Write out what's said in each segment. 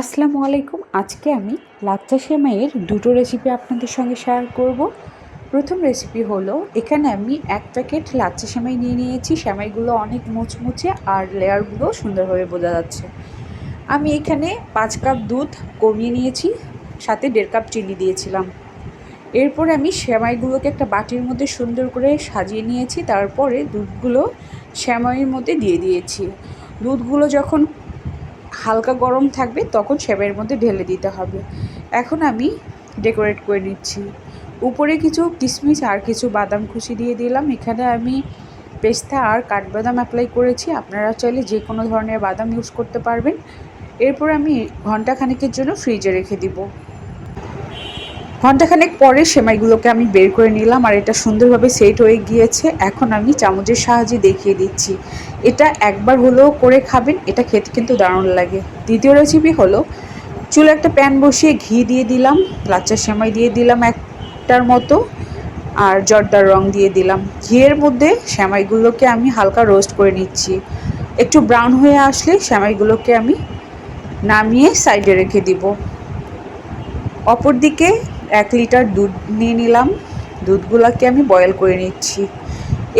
আসসালামু আলাইকুম। আজকে আমি লাচ্চা সেমাইয়ের দুটো রেসিপি আপনাদের সঙ্গে শেয়ার করব। প্রথম রেসিপি হলো, এখানে আমি এক প্যাকেট লাচ্চা সেমাই নিয়ে নিয়েছি। সেমাইগুলো অনেক মুচমুচে আর লেয়ারগুলো সুন্দরভাবে বোঝা যাচ্ছে। আমি এখানে পাঁচ কাপ দুধ কমিয়ে নিয়েছি, সাথে দেড় কাপ চিনি দিয়েছিলাম। এরপরে আমি সেমাইগুলোকে একটা বাটির মধ্যে সুন্দর করে সাজিয়ে নিয়েছি। তারপরে দুধগুলো সেমাইয়ের মধ্যে দিয়ে দিয়েছি। দুধগুলো যখন হালকা গরম থাকবে, তখন সেবের মধ্যে ঢেলে দিতে হবে। এখন আমি ডেকোরেট করে নিচ্ছি। উপরে কিছু কিশমিশ আর কিছু বাদাম খুশি দিয়ে দিলাম। এখানে আমি পেস্তা আর কাঠবাদাম অ্যাপ্লাই করেছি। আপনারা চাইলে যে কোনো ধরনের বাদাম ইউজ করতে পারবেন। এরপর আমি ঘণ্টা খানেকের জন্য ফ্রিজে রেখে দিব। ঘন্টাখানেক পরে সেমাইগুলোকে আমি বের করে নিলাম আর এটা সুন্দরভাবে সেট হয়ে গিয়েছে। এখন আমি চামচের সাহায্যে দেখিয়ে দিচ্ছি। এটা একবার হলেও করে খাবেন, এটা খেতে কিন্তু দারুণ লাগে। দ্বিতীয় রেসিপি হলো, চুলে একটা প্যান বসিয়ে ঘি দিয়ে দিলাম লাচ্চা সেমাই দিয়ে দিলাম একটার মতো, আর জর্দার রং দিয়ে দিলাম। ঘিয়ের মধ্যে সেমাইগুলোকে আমি হালকা রোস্ট করে নিচ্ছি। একটু ব্রাউন হয়ে আসলে সেমাইগুলোকে আমি নামিয়ে সাইডে রেখে দিব। অপরদিকে এক লিটার দুধ নিয়ে নিলাম। দুধগুলোকে আমি বয়েল করে নিচ্ছি।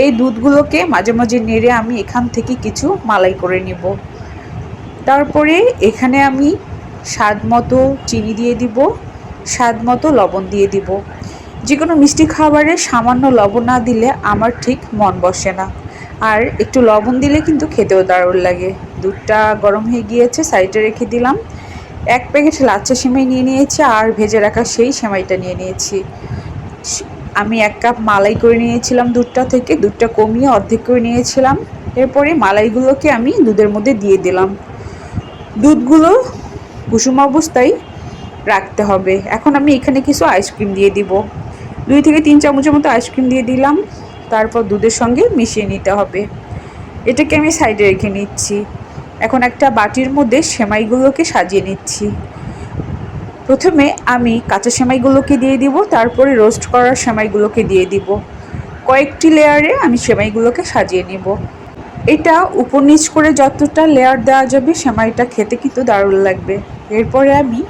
এই দুধগুলোকে মাঝে মাঝে নেড়ে আমি এখান থেকে কিছু মালাই করে নিব। তারপরে এখানে আমি স্বাদ মতো চিনি দিয়ে দিব, স্বাদ মতো লবণ দিয়ে দিব। যে কোনো মিষ্টি খাবারে সামান্য লবণ না দিলে আমার ঠিক মন বসে না। আর একটু লবণ দিলে কিন্তু খেতেও দারুণ লাগে। দুধটা গরম হয়ে গিয়েছে, সাইডে রেখে দিলাম। এক প্যাকেট লাচ্চা সেমাই নিয়ে নিয়েছি আর ভেজে রাখা সেই সেমাইটা নিয়ে নিয়েছি। আমি এক কাপ মালাই করে নিয়েছিলাম দুধটা থেকে, দুধটা কমিয়ে অর্ধেক করে নিয়েছিলাম। এরপরে মালাইগুলোকে আমি দুধের মধ্যে দিয়ে দিলাম। দুধগুলো কুসুম অবস্থায় রাখতে হবে। এখন আমি এখানে কিছু আইসক্রিম দিয়ে দিব। দুই থেকে তিন চামচের মতো আইসক্রিম দিয়ে দিলাম। তারপর দুধের সঙ্গে মিশিয়ে নিতে হবে। এটাকে আমি সাইডে রেখে নিচ্ছি। এখন একটা বাটির মধ্যে সেমাইগুলোকে সাজিয়ে নিচ্ছি। প্রথমে আমি কাঁচা সেমাইগুলোকে দিয়ে দিব, তারপরে রোস্ট করা সেমাইগুলোকে দিয়ে দিব। কয়েকটি লেয়ারে আমি সেমাইগুলোকে সাজিয়ে নিব। এটা উপর নিচ করে যতটা লেয়ার দেওয়া যাবে, সেমাইটা খেতে কিন্তু দারুণ লাগবে। এরপরে আমি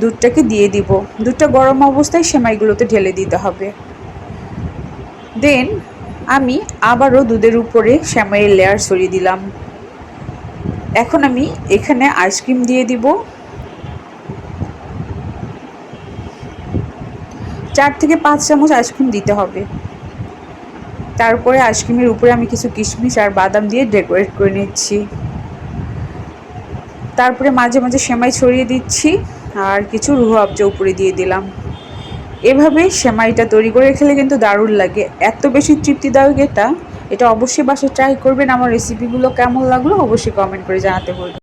দুধটাকে দিয়ে দিব। দুধটা গরম অবস্থায় সেমাইগুলোতে ঢেলে দিতে হবে। দেন আমি আবারও দুধের উপরে সেমাইয়ের লেয়ার সরিয়ে দিলাম। এখন আমি এখানে আইসক্রিম দিয়ে দিব। চার থেকে পাঁচ চামচ আইসক্রিম দিতে হবে। তারপরে আইসক্রিমের উপরে আমি কিছু কিশমিশ আর বাদাম দিয়ে ডেকোরেট করে নিচ্ছি। তারপরে মাঝে মাঝে সেমাই ছড়িয়ে দিচ্ছি আর কিছু রুহ আবজা উপরে দিয়ে দিলাম। এভাবে সেমাইটা তৈরি করে খেলে কিন্তু দারুণ লাগে। এত বেশি তৃপ্তিদায়ক এটা। এটা অবশ্যই বাসায় ট্রাই করবেন। আমার রেসিপিগুলো কেমন লাগল অবশ্যই কমেন্ট করে জানাতে বলবেন